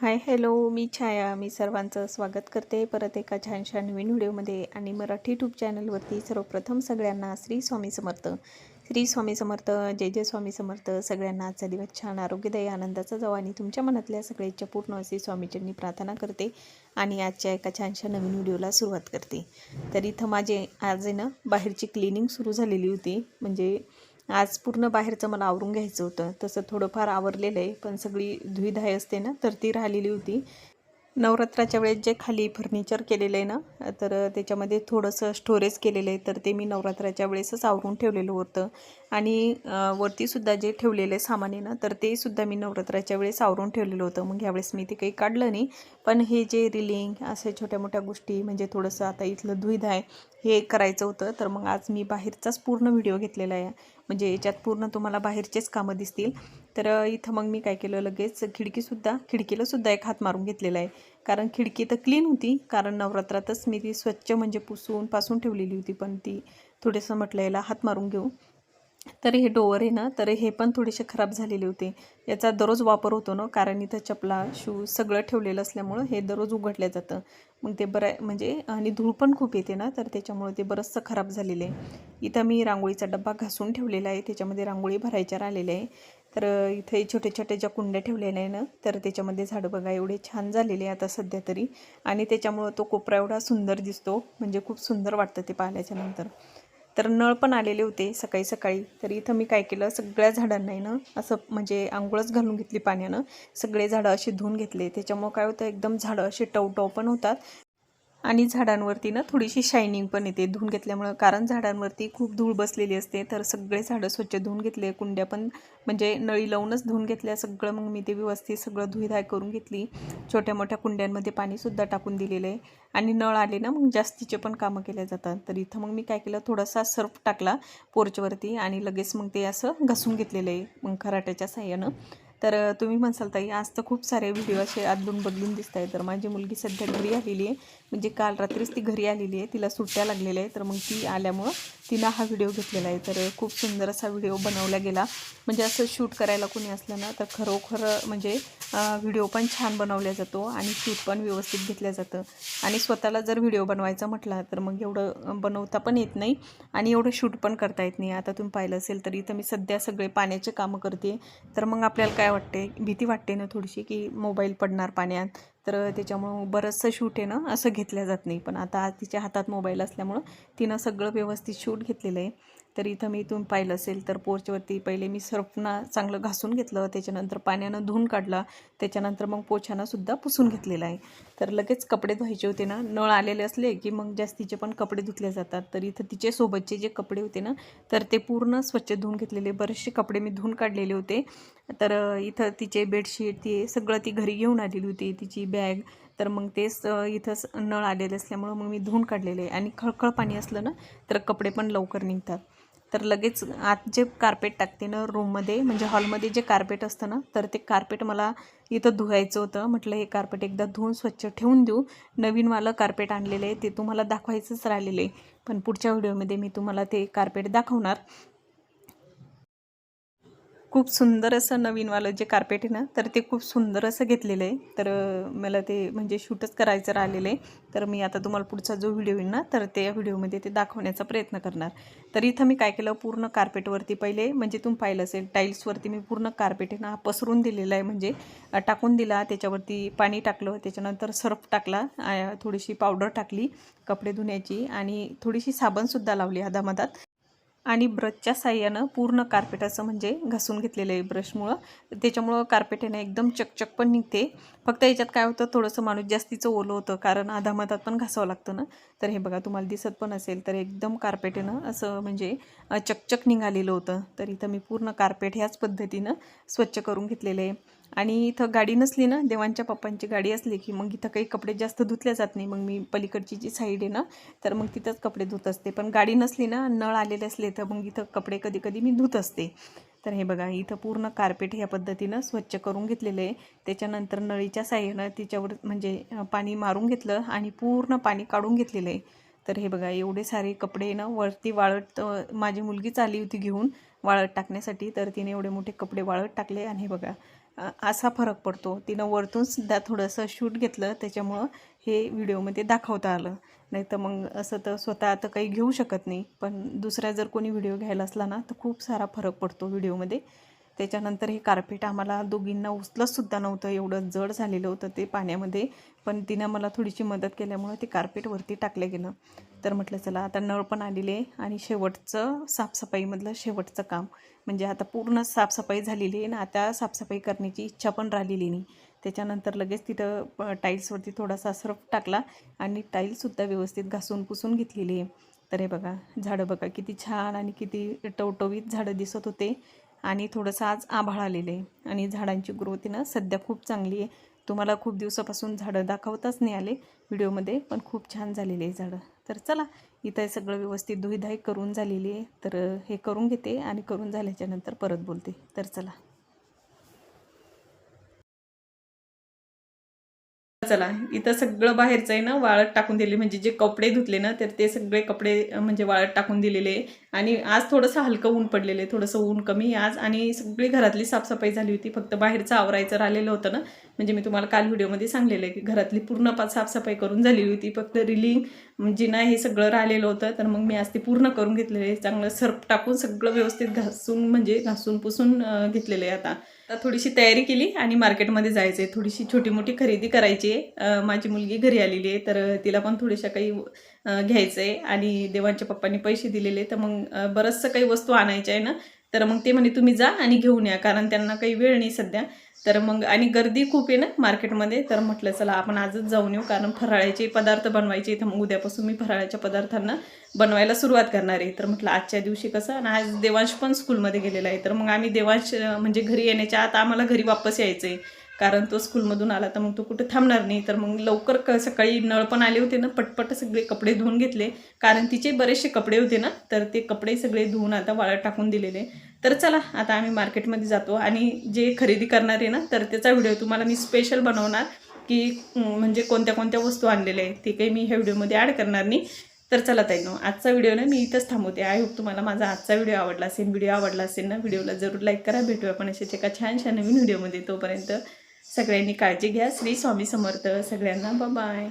Hi hello. मी छाया. मी सर्वांचं स्वागत करते. परत एका छानशा नवीन व्हिडिओमध्ये आणि मराठी ट्यूब चॅनलवरती सर्वप्रथम सगळ्यांना श्री स्वामी समर्थ. श्री स्वामी समर्थ जय जय स्वामी समर्थ. सगळ्यांना आजचा दिवस छान आरोग्यदायी आनंदाचा जावा आणि तुमच्या मनातल्या सगळ्याच्या पूर्ण असे स्वामीजींनी प्रार्थना करते आणि आजच्या एका छानशा नवीन व्हिडिओला सुरुवात करते. तर इथं माझे आज आहे ना बाहेरची क्लिनिंग सुरू झालेली होती. म्हणजे आज पूर्ण बाहेरचं मला आवरून घ्यायचं होतं. तसं थोडंफार आवरलेलं आहे पण सगळी धुईधाय असते ना तर ती राहिलेली होती. नवरात्राच्या वेळेस जे खाली फर्निचर केलेलं आहे ना तर त्याच्यामध्ये थोडंसं स्टोरेज केलेलं आहे तर ते मी नवरात्राच्या वेळेसच आवरून ठेवलेलं होतं. आणि वरतीसुद्धा जे ठेवलेलं आहे सामान आहे ना तर ते सुद्धा मी नवरात्राच्या वेळेस आवरून ठेवलेलं होतं. मग ह्यावेळेस मी ते काही काढलं नाही. पण हे जे रिलिंग असे छोट्या मोठ्या गोष्टी म्हणजे थोडंसं आता इथलं धुईधाय हे करायचं होतं. तर मग आज मी बाहेरचाच पूर्ण व्हिडिओ घेतलेला आहे. म्हणजे याच्यात पूर्ण तुम्हाला बाहेरचेच कामं दिसतील. तर इथं मग मी काय केलं लगेच खिडकीसुद्धा खिडकीलासुद्धा एक हात मारून घेतलेला आहे. कारण खिडकी तर क्लीन होती कारण नवरात्रातच मी ती स्वच्छ म्हणजे पुसून पासून ठेवलेली होती पण ती थोडंसं म्हटलं याला हात मारून घेऊ. तर हे डोअर आहे ना तर हे पण थोडेसे खराब झालेले होते. याचा दररोज वापर होतो ना कारण इथं चपला शूज सगळं ठेवलेलं असल्यामुळं हे दररोज उघडलं जातं. मग ते बरं म्हणजे आणि धूळ पण खूप येते ना तर त्याच्यामुळं ते बरंचसं खराब झालेलं आहे. इथं मी रांगोळीचा डब्बा घासून ठेवलेला आहे त्याच्यामध्ये रांगोळी भरायच्या राहिलेल्या आहे. तर इथे छोटे छोटे ज्या कुंड्या ठेवलेल्या आहे ना तर त्याच्यामध्ये झाडं बघा एवढे छान झालेले आता सध्या तरी. आणि त्याच्यामुळं तो कोपरा एवढा सुंदर दिसतो म्हणजे खूप सुंदर वाटतं ते पाहिल्याच्या नंतर. तर नळ पण आलेले होते सकाळी सकाळी तर इथं मी काय केलं सगळ्या झाडांना ना असं म्हणजे आंघोळच घालून घेतली पाण्यानं. सगळे झाडं असे धुवून घेतले. त्याच्यामुळं काय होतं एकदम झाडं असे टवटव पण होतात. आणि झाडांवरती ना थोडीशी शायनिंग पण येते. धुवून घेतल्यामुळं कारण झाडांवरती खूप धूळ बसलेली असते तर सगळे झाडं स्वच्छ धुवून घेतले. कुंड्या पण म्हणजे नळी लावूनच धुवून घेतल्या सगळं. मग मी ते व्यवस्थित सगळं धुईधाय करून घेतली. छोट्या मोठ्या कुंड्यांमध्ये पाणीसुद्धा टाकून दिलेलं. आहे आणि नळ आले ना मग जास्तीचे पण कामं केल्या जातात. तर इथं मग मी काय केलं थोडासा सर्फ टाकला पोर्चवरती आणि लगेच मग ते असं घासून घेतलेलं आहे मग खराट्याच्या साह्यानं. तर तुम्ही म्हणसाल ताई आज तर खूप सारे व्हिडिओ असे आदलून बदलून दिसत आहे तर माझी मुलगी सध्या घरी आलेली आहे. म्हणजे काल रात्रीच ती घरी आलेली आहे तिला सुट्ट्या लागलेल्या आहे तर मग ती आल्यामुळं तिनं हा व्हिडिओ घेतलेला आहे. तर खूप सुंदर असा व्हिडिओ बनवला गेला. म्हणजे असं शूट करायला कोणी असलं ना तर खरोखर म्हणजे व्हिडिओ पण छान बनवला जातो आणि शूट पण व्यवस्थित घेतलं जातं. आणि स्वतःला जर व्हिडिओ बनवायचा म्हटला तर मग एवढं बनवता पण येत नाही आणि एवढं शूट पण करता येत नाही. आता तुम्ही पाहिलं असेल तर इथं मी सध्या सगळे पाण्याचे कामं करते. तर मग आपल्याला काय वाटते? भीती वाटते ना थोडीशी की मोबाईल पडणार पाण्यात? तर त्याच्यामुळं बरंचसं शूट आहे ना असं घेतलं जात नाही. पण आता तिच्या हातात मोबाईल असल्यामुळं तिनं सगळं व्यवस्थित शूट घेतलेलं आहे. तर इथं मी तुम्ही पाहिलं असेल तर पोर्चवरती पहिले मी सर्फना चांगलं घासून घेतलं त्याच्यानंतर पाण्यानं धुवून काढला त्याच्यानंतर मग पोछानंसुद्धा पुसून घेतलेलं आहे. तर लगेच कपडे धुवायचे होते ना नळ आलेले असले की मग जास्तीचे पण कपडे धुतले जातात. तर इथं तिचे सोबतचे जे कपडे होते ना तर ते पूर्ण स्वच्छ धुवून घेतलेले बरेचसे कपडे मी धुवून काढलेले होते. तर इथं तिचे बेडशीट ते सगळं ती घरी घेऊन आलेली होती तिची बॅग. तर मग तेच इथंच नळ आलेले असल्यामुळं मग मी धुवून काढलेले आणि खळखळ पाणी असलं ना तर कपडे पण लवकर निघतात. तर लगेच आत जे कार्पेट टाकते ना रूममध्ये म्हणजे हॉलमध्ये जे कार्पेट असतं ना तर ते कार्पेट मला इथं धुवायचं होतं. म्हटलं हे कार्पेट एकदा धुवून स्वच्छ ठेवून देऊ. नवीनवालं कार्पेट आणलेलं आहे ते तुम्हाला दाखवायचंच राहिलेलं आहे. पण पुढच्या व्हिडिओमध्ये मी तुम्हाला ते कार्पेट दाखवणार. खूप सुंदर असं नवीनवालं जे कार्पेट आहे ना तर ते खूप सुंदर असं घेतलेलं आहे. तर मला ते म्हणजे शूटच करायचं राहिलेलं आहे. तर मी आता तुम्हाला पुढचा जो व्हिडिओ येईल ना तर त्या व्हिडिओमध्ये ते दाखवण्याचा प्रयत्न करणार. तर इथं मी काय केलं पूर्ण कार्पेटवरती पहिले म्हणजे तुम्ही पाहिलं असेल टाईल्सवरती मी पूर्ण कार्पेट आहे ना पसरून दिलेला आहे. म्हणजे टाकून दिला त्याच्यावरती पाणी टाकलं त्याच्यानंतर सर्फ टाकला थोडीशी पावडर टाकली कपडे धुण्याची आणि थोडीशी साबणसुद्धा लावली हादामधात आणि ब्रशच्या साह्यानं पूर्ण कार्पेट असं म्हणजे घासून घेतलेलं आहे ब्रशमुळं. त्याच्यामुळं कार्पेट आहे ना एकदम चकचक पण निघते. फक्त याच्यात काय होतं थोडंसं माणूस जास्तीचं ओलं होतं कारण आधामधात पण घासावं लागतं ना. तर हे बघा तुम्हाला दिसत पण असेल तर एकदम कार्पेट ना असं म्हणजे चकचक निघालेलं होतं. तर इथं मी पूर्ण कार्पेट ह्याच पद्धतीनं स्वच्छ करून घेतलेलं आहे. आणि इथं गाडी नसली ना देवांच्या पप्पांची गाडी असली की मग इथं काही कपडे जास्त धुतले जात नाही. मग मी पलीकडची जी साईड आहे ना तर मग तिथंच कपडे धुत असते. पण गाडी नसली ना नळ आलेले असले तर मग इथं कपडे कधी कधी मी धुत असते. तर हे बघा इथं पूर्ण कार्पेट ह्या पद्धतीनं स्वच्छ करून घेतलेलं आहे. त्याच्यानंतर नळीच्या साह्यानं तिच्यावर म्हणजे पाणी मारून घेतलं आणि पूर्ण पाणी काढून घेतलेलं आहे. तर हे बघा एवढे सारे कपडे ना वरती वाळत माझी मुलगीच आली होती घेऊन वाळत टाकण्यासाठी. तर तिने एवढे मोठे कपडे वाळत टाकले आणि हे बघा असा फरक पडतो. तिनं वरतून सुद्धा थोडंसं शूट घेतलं त्याच्यामुळं हे व्हिडिओमध्ये दाखवता आलं. नाही तर मग असं तर स्वतः आता काही घेऊ शकत नाही. पण दुसरा जर कोणी व्हिडिओ घ्यायला असला ना तर खूप सारा फरक पडतो व्हिडिओमध्ये. त्याच्यानंतर हे कार्पेट आम्हाला दोघींना उचलतसुद्धा नव्हतं. एवढं जड झालेलं होतं ते पाण्यामध्ये. पण तिनं मला थोडीशी मदत केल्यामुळं ते कार्पेट वरती टाकलं गेलं. तर म्हटलं चला आता नळ पण आलेले आणि शेवटचं साफसफाईमधलं शेवटचं काम. म्हणजे आता पूर्ण साफसफाई झालेली आहे ना आता साफसफाई करण्याची इच्छा पण राहिलेली नाही. त्याच्यानंतर लगेच तिथं टाईल्सवरती थोडासा सर्फ टाकला आणि टाईल्ससुद्धा व्यवस्थित घासून पुसून घेतलेली आहे. तर हे बघा झाडं बघा किती छान आणि किती टवटवीत झाडं दिसत होते. आणि थोडंसं आज आभाळ आलेलं आहे. आणि झाडांची ग्रोथ आहे ना सध्या खूप चांगली आहे. तुम्हाला खूप दिवसापासून झाडं दाखवताच नाही आले व्हिडिओमध्ये पण खूप छान झालेली आहे झाडं. तर चला इथं हे सगळं व्यवस्थित धुईधाई करून झालेली आहे. तर हे करून घेते आणि करून झाल्याच्यानंतर परत बोलते. तर चला. चला इथं सगळं बाहेरचं आहे ना वाळत टाकून दिले. म्हणजे जे कपडे धुतले ना तर ते सगळे कपडे म्हणजे वाळत टाकून दिलेले आणि आज थोडंसं हलकं ऊन पडलेलं आहे थोडंसं ऊन कमी आहे आज. आणि सगळी घरातली साफसफाई झाली होती फक्त बाहेरचं आवरायचं राहिलेलं होतं ना. म्हणजे मी तुम्हाला काल व्हिडिओमध्ये सांगलेलं आहे की घरातली पूर्ण पा साफसफाई करून झालेली होती. फक्त रिलिंग म्हणजे जिना हे सगळं राहिलेलं होतं. तर मग मी आज ते पूर्ण करून घेतलेलं आहे. चांगलं सर्फ टाकून सगळं व्यवस्थित घासून म्हणजे घासून पुसून घेतलेलं आहे आता. आता थोडीशी तयारी केली आणि मार्केटमध्ये जायचं आहे थोडीशी छोटी मोठी खरेदी करायची आहे. माझी मुलगी घरी आलेली आहे तर तिला पण थोड्याशा काही घ्यायचं आहे आणि देवांच्या पप्पांनी पैसे दिलेले तर मग बरंचसं काही वस्तू आणायच्या आहे ना तर मग ते म्हणे तुम्ही जा आणि घेऊन या कारण त्यांना काही वेळ नाही सध्या. तर मग आणि गर्दी खूप आहे ना मार्केटमध्ये तर म्हटलं चला आपण आजच जाऊन येऊ कारण फराळाचे पदार्थ बनवायचे तर मग उद्यापासून मी फराळाच्या पदार्थांना बनवायला सुरुवात करणार आहे. तर म्हटलं आजच्या दिवशी कसं आणि आज देवांश पण स्कूलमध्ये गेलेला आहे तर मग आम्ही देवांश म्हणजे घरी येण्याच्या आत आम्हाला घरी वापस यायचं आहे कारण तो स्कूलमधून आला तर मग तो कुठे थांबणार नाही. तर मग लवकर क सकाळी नळ पण आले होते ना पटपट सगळे कपडे धुवून घेतले. कारण तिचे बरेचसे कपडे होते ना तर ते कपडे सगळे धुवून आता वाळत टाकून दिलेले. तर चला आता आम्ही मार्केटमध्ये जातो. आणि जे खरेदी करणार आहे ना तर त्याचा व्हिडिओ तुम्हाला मी स्पेशल बनवणार की म्हणजे कोणत्या कोणत्या वस्तू आणलेल्या आहेत ते काही मी ह्या व्हिडिओमध्ये ॲड करणार नाही. तर चला ताईनो आजचा व्हिडिओ ना मी इथंच थांबवते. आय होप तुम्हाला माझा आजचा व्हिडिओ आवडला असेल व्हिडिओ आवडला असेल ना व्हिडिओला जरूर लाईक करा. भेटूया आपण अशाच एका छानशा नवीन व्हिडिओमध्ये तोपर्यंत. सगळ्यांनी काळजी घ्या. श्री स्वामी समर्थ सगळ्यांना बाय